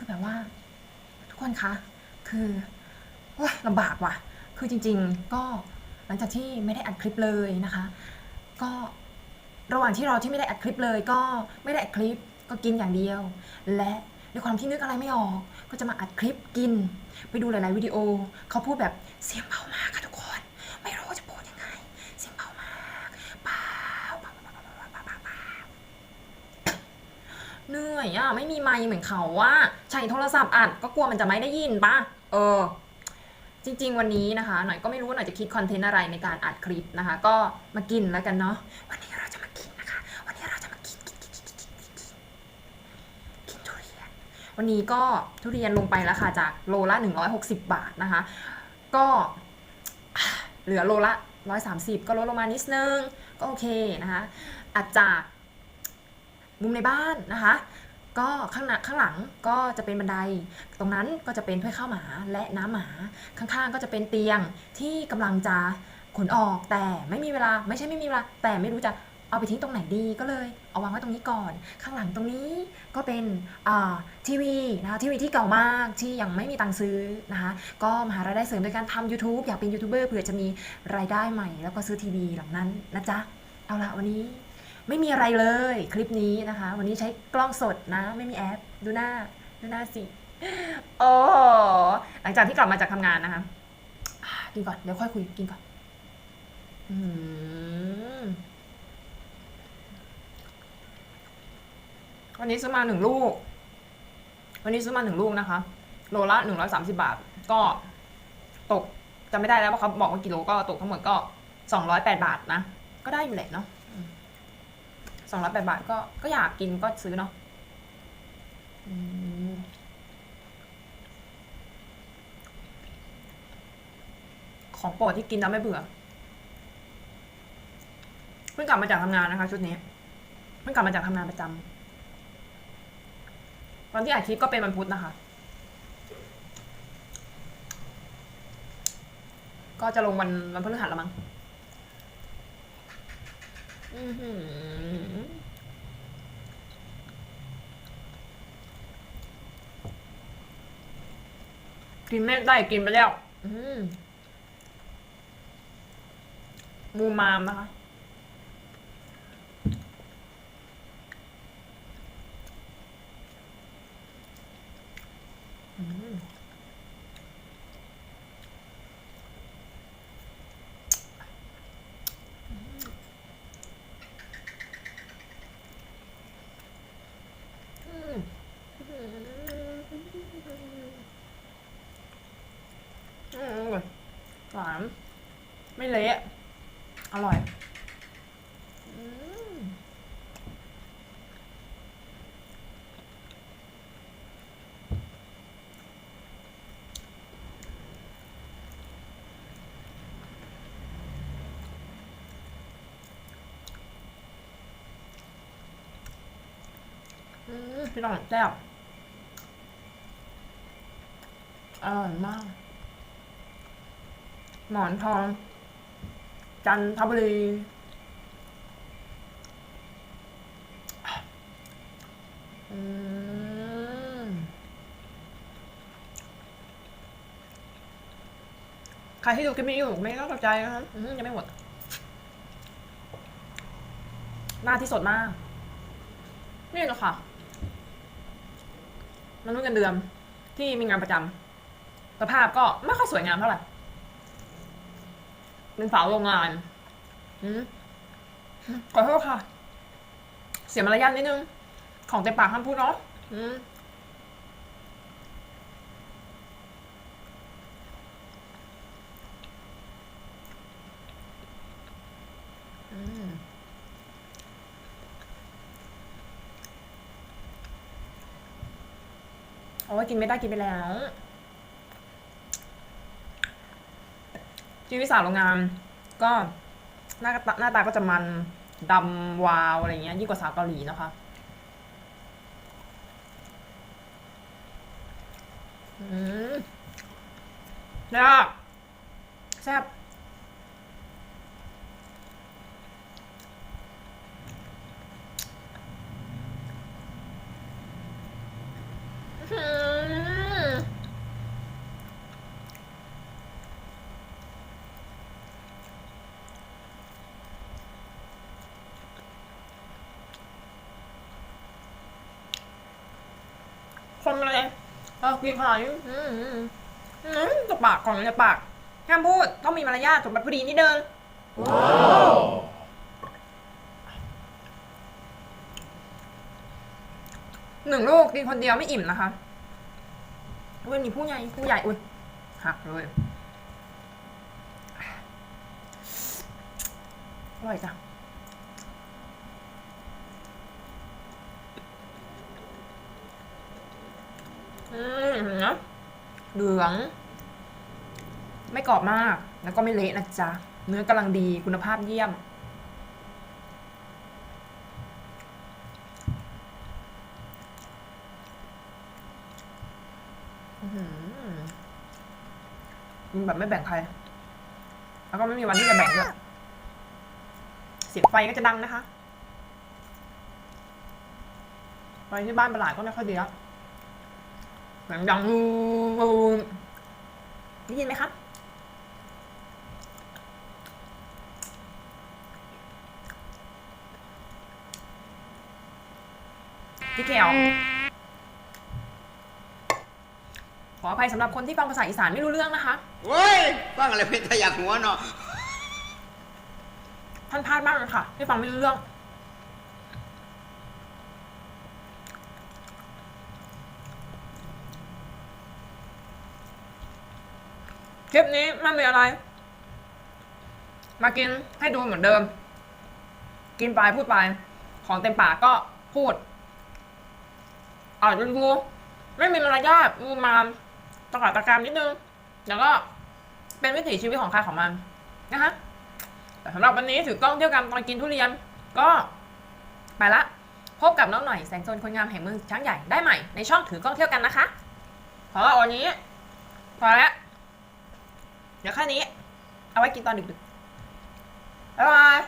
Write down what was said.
คือแบบว่า ทุกคนคะ คือโอ๊ยลำบากว่ะ คือจริง ๆ ก็หลังจากที่ไม่ได้อัดคลิปเลยนะคะ ก็ระหว่างที่เราที่ไม่ได้อัดคลิปเลย ก็ไม่ได้อัดคลิปก็กินอย่างเดียว และด้วยความที่นึกอะไรไม่ออก ก็จะมาอัดคลิปกิน ไปดูหลาย ๆ วิดีโอ เขาพูดแบบเสียงเบามากค่ะทุก เหนื่อยอะไม่มีไมค์เหมือนเขาว่าใช้โทรศัพท์อัดก็กลัวมันจะไม่ได้ยินปะเออ จริง ๆ วันนี้นะคะ หน่อยก็ไม่รู้ว่าหน่อยจะคิดคอนเทนต์อะไรในการอัดคลิปนะคะ ก็มากินแล้วกันเนาะวันนี้เราจะมากินนะคะ วันนี้เราจะมากินกินกินกินกินกินกินทุเรียนวันนี้ก็ทุเรียนลงไปแล้วค่ะจากโลละ160 บาทนะคะ ก็เหลือโลละ 130 ก็ลดลงมานิดนึงก็โอเคนะคะอัดจาก มุมในบ้านนะคะ ก็ข้างหน้าข้างหลังก็จะเป็นบันได ตรงนั้นก็จะเป็นถ้วยข้าวหมาและน้ำหมา ข้างๆก็จะเป็นเตียงที่กำลังจะขนออกแต่ไม่มีเวลาไม่ใช่ไม่มีเวลา แต่ไม่รู้จะเอาไปทิ้งตรงไหนดีก็เลยเอาวางไว้ตรงนี้ก่อน ข้างหลังตรงนี้ก็เป็นทีวีนะคะทีวีที่เก่ามากที่ยังไม่มีตังค์ซื้อนะคะก็มาหารายได้เสริมโดยการทำ YouTube อยากเป็นยูทูบเบอร์เผื่อจะมีรายได้ใหม่ แล้วก็ซื้อทีวีหลังนั้นนะจ๊ะ เอาละวันนี้ ไม่มีอะไรเลยคลิปนี้นะคะ วันนี้ใช้กล้องสดนะ ไม่มีแอป ดูหน้า ดูหน้าสิ โอ้หลังจากที่กลับมาจากทำงานนะคะ กินก่อน เดี๋ยวค่อยคุย กินก่อนอืมวันนี้ซื้อมาหนึ่งลูก วันนี้ซื้อมาหนึ่งลูกนะคะ โลละหนึ่งร้อยสามสิบาท ก็ตกจำไม่ได้แล้วว่าเขาบอกว่ากิโลก็ตกทั้งหมดก็สองร้อยแปดบาทนะ ก็ได้อยู่แหละเนาะ สองร้อยแปดบาทก็ก็อยากกินก็ซื้อเนาะอของโปรดที่กินแล้วไม่เบื่อเพิ่งกลับมาจากทำงานนะคะ ชุดนี้เพิ่งกลับมาจากทำงานประจำวันที่อัดคลิปก็เป็นวันพุธนะคะ ก็จะลงวันวันพฤหัสล้วมั้ง กินไม่ได้กินไปแล้ว อืมมูมามนะคะ อืมอืมอืมหวานไม่ เละอร่อยอืมอืมพี่น้องแซ่บอร่อยมาก หมอนทอง จันทบุรีใครที่ดูคลิปนี้อยู่ไม่ต้องตกใจนะครับยังไม่หมด หน้าที่สดมาก นี่แหละค่ะมนุษย์เงินเดือนที่มีงานประจำสภาพก็ไม่ค่อยสวยงามเท่าไหร่ เป็นสาวโรงงานอืมขอโทษค่ะ เสียมารยาทนิดนึง ของเต็มปากห้ามพูดเนาะอืมอืมโอ้ยกินไม่ได้กินไปแล้ว ชีวิตสาวโรงงาน ก็หน้าหน้าตาก็จะมันดำวาวอะไรเงี้ยยิ่งกว่าสาวเกาหลีนะคะอืมแซ่บแซ่บอื อะไรเออกินขาดนี้อืมอืมอืมจะปากก่อนจะปากห้ามพูดต้องมีมารยาทสมบัติพอดีนิดเดินหนึ่งลูกกินคนเดียวไม่อิ่มนะคะเว้ยมีผู้ใหญ่ผู้ใหญ่อุ้ยหักเลยอร่อยจัง อืมนะเหลือง ไม่กรอบมาก แล้วก็ไม่เละนะจ๊ะ เนื้อกำลังดีคุณภาพเยี่ยม อื้อหือกินแบบไม่แบ่งใคร แล้วก็ไม่มีวันที่จะแบ่งด้วยเสียงไฟก็จะดังนะคะ ไฟที่บ้านประหลาดก็ไม่ค่อยดีแล้ว เสียงดังอูมได้ยินไหมครับพี่เขียวขออภัยสำหรับคนที่ฟังภาษาอีสานไม่รู้เรื่องนะคะ เว้ยฟังอะไรเพชรทะยักหัวเนาะ ท่านพลาดมากเลยค่ะที่ฟังไม่รู้เรื่อง คลิปนี้ไม่มีอะไร มากินให้ดูเหมือนเดิม กินไปพูดไป ของเต็มปากก็พูดอาจจะดูไม่มีมารยาทมูมามตะกาตะการนิดนึงแล้วก็เป็นวิถีชีวิตของใครของมันนะคะแต่สำหรับวันนี้ถือกล้องเที่ยวกันตอนกินทุเรียน ก็ไปละ พบกับน้องหน่อยแสงโซนคนงามแห่งเมืองช้างใหญ่ได้ใหม่ในช่องถือกล้องเที่ยวกันนะคะเพราะว่าวันนี้พอแล้ว เดี๋ยวแค่นี้ เอาไว้กินตอนดึกๆบ๊ายบาย